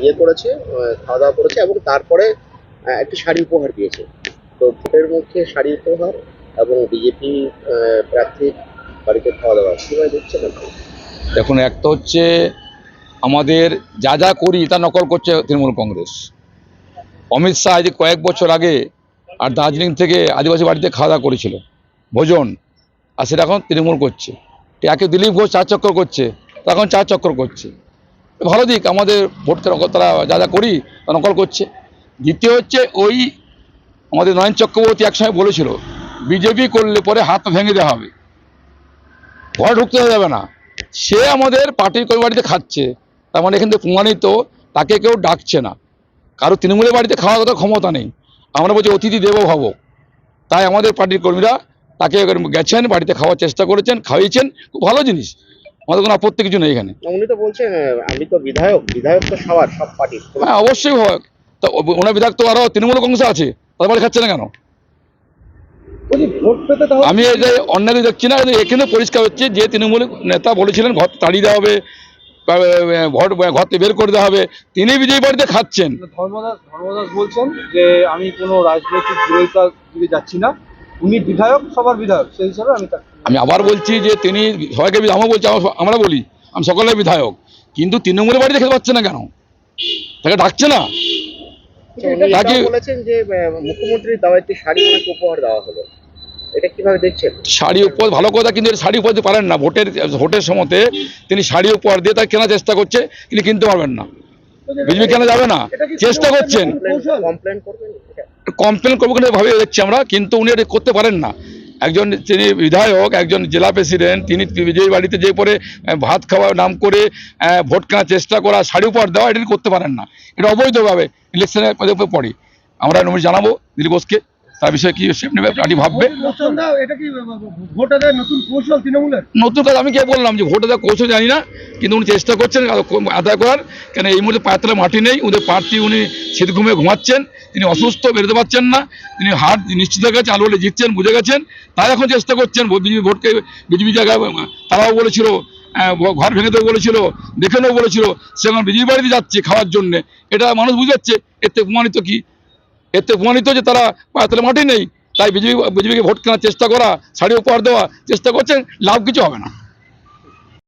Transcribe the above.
ইয়ে করেছে খাওয়া দাওয়া করেছে এবং তারপরে একটি শাড়ি উপহার দিয়েছে। তো ভোটের মুখে শাড়ি উপহার এবং বিজেপি প্রার্থী বাড়িতে খাওয়া দাওয়া দেখছেন আপনি? দেখুন একটা হচ্ছে আমাদের যা যা করি, তা নকল করছে তৃণমূল কংগ্রেস। অমিত শাহ যে কয়েক বছর আগে আর দার্জিলিং থেকে আদিবাসী বাড়িতে খাওয়া দাওয়া করেছিল। ভোজন, আর সেটা এখন তৃণমূল করছে। একে দিলীপ ঘোষ চার চক্কর করছে তখন চার চক্কর করছে। ভালো দিক, আমাদের ভোটকে নকল তারা যা যা করি তা নকল করছে। দ্বিতীয় হচ্ছে ওই আমাদের নয়ন চক্রবর্তী একসময় বলেছিল, বিজেপি করলে পরে হাত ভেঙে দেওয়া হবে। ঘরে ঢুকতে যাবে না। সে আমাদের পার্টির কর্মী বাড়িতে খাচ্ছে, তার মানে এখান থেকে প্রমাণিত, তাকে কেউ ডাকছে না। কারও তৃণমূলের বাড়িতে খাওয়ার কথা ক্ষমতা নেই। আমরা বলছি অতিথি দেব ভাবো। তাই আমাদের পার্টির কর্মীরা তাকে গেছেন, বাড়িতে খাওয়ার চেষ্টা করেছেন, খাইয়েছেন, খুব ভালো জিনিস। আমাদের কোনো আপত্তি কিছু নেই এখানে। উনি তো বলছেন আমি তো বিধায়ক বিধায়ক তো সবার সব পার্টির হ্যাঁ অবশ্যই হয়। তা ওনার বিধায়ক তো আরও তৃণমূল কংগ্রেস আছে তার বাড়ি খাচ্ছে না কেন? ভোট পেতে তাহলে আমি এই যে অন্যায় দেখছি না এখানে পরিষ্কার হচ্ছে যে তৃণমূল নেতা বলেছিলেন ঘর তাড়িয়ে দেওয়া হবে ভোট ঘর থেকে বের করে দেওয়া হবে তিনি বিজয়ী বাড়িতে খাচ্ছেন। ধর্মদাস ধর্মদাস বলছেন যে আমি কোনো রাজনৈতিক বিরোধিতার দিকে যাচ্ছি না। উনি বিধায়ক সবার বিধায়ক সেই হিসাবে আমি তাকে আমি আবার বলছি যে তিনি সবাইকে আমরা বলছি আমরা- বলি আমি সকলের বিধায়ক কিন্তু তৃণমূলের বাড়িতে খেতে পাচ্ছে না কেন? তাকে ডাকছে না? তাকে- বলেছেন যে মুখ্যমন্ত্রীর দেওয়া শাড়ি উপহার দেওয়া হলো। এটা কীভাবে দেখছেন? শাড়ি উপর ভালো কথা কিন্তু এটা শাড়ি উপহার দিতে পারেন না। ভোটের ভোটের সময়তে তিনি শাড়ি উপহার দিয়ে তাকে কেনার চেষ্টা করছে তিনি কিনতে পারবেন না। বিজেপি কেনা যাবে না। চেষ্টা করছেন? কমপ্লেন করব কিনা ভাবে দেখছি আমরা কিন্তু উনি এটা করতে পারেন না। একজন তিনি বিধায়ক একজন জেলা প্রেসিডেন্ট তিনি বিজয়ী বাড়িতে যে পরে ভাত খাওয়ার নাম করে ভোট কেনার চেষ্টা করা শাড়ি উপহার দেওয়া এটা করতে পারেন না। এটা অবৈধভাবে ইলেকশনের পড়ে। আমরা নমিনি জানাব দিলীপ ঘোষকে তার বিষয়ে কি স্টেপ নেবে পার্টি ভাববে। ভোটারদের নতুন কৌশল তৃণমূলের? নতুন কথা আমি কে বললাম যে ভোটে দেওয়া কৌশল জানি না কিন্তু উনি চেষ্টা করছেন আদায় করার। কেন এই মুহূর্তে পায়ের মাটি নেই ওদের প্রার্থী উনি ঘুমে ঘুমাচ্ছেন। তিনি অসুস্থ, বেরোতে পারছেন না। তিনি হার নিশ্চিত হয়ে গেছে, আলো হলে জিতছেন, বুঝে গেছেন। তাই এখন চেষ্টা করছেন বিজেপি ভোটকে, বিজেপি জায়গায় তারাও বলেছিল ঘর ভেঙে দেবো বলেছিল, দেখে নেব বলেছিল। সে এখন বিজেপি বাড়িতে যাচ্ছে খাওয়ার জন্যে। এটা মানুষ বুঝে যাচ্ছে এতে প্রমাণিত কি? এতে প্রমাণিত যে তারা পায়ের মাটি নেই। তাই বিজেপি, বিজেপিকে ভোট কেনার চেষ্টা করা, শাড়ি উপহার দেওয়া, চেষ্টা করছেন, লাভ কিছু হবে না।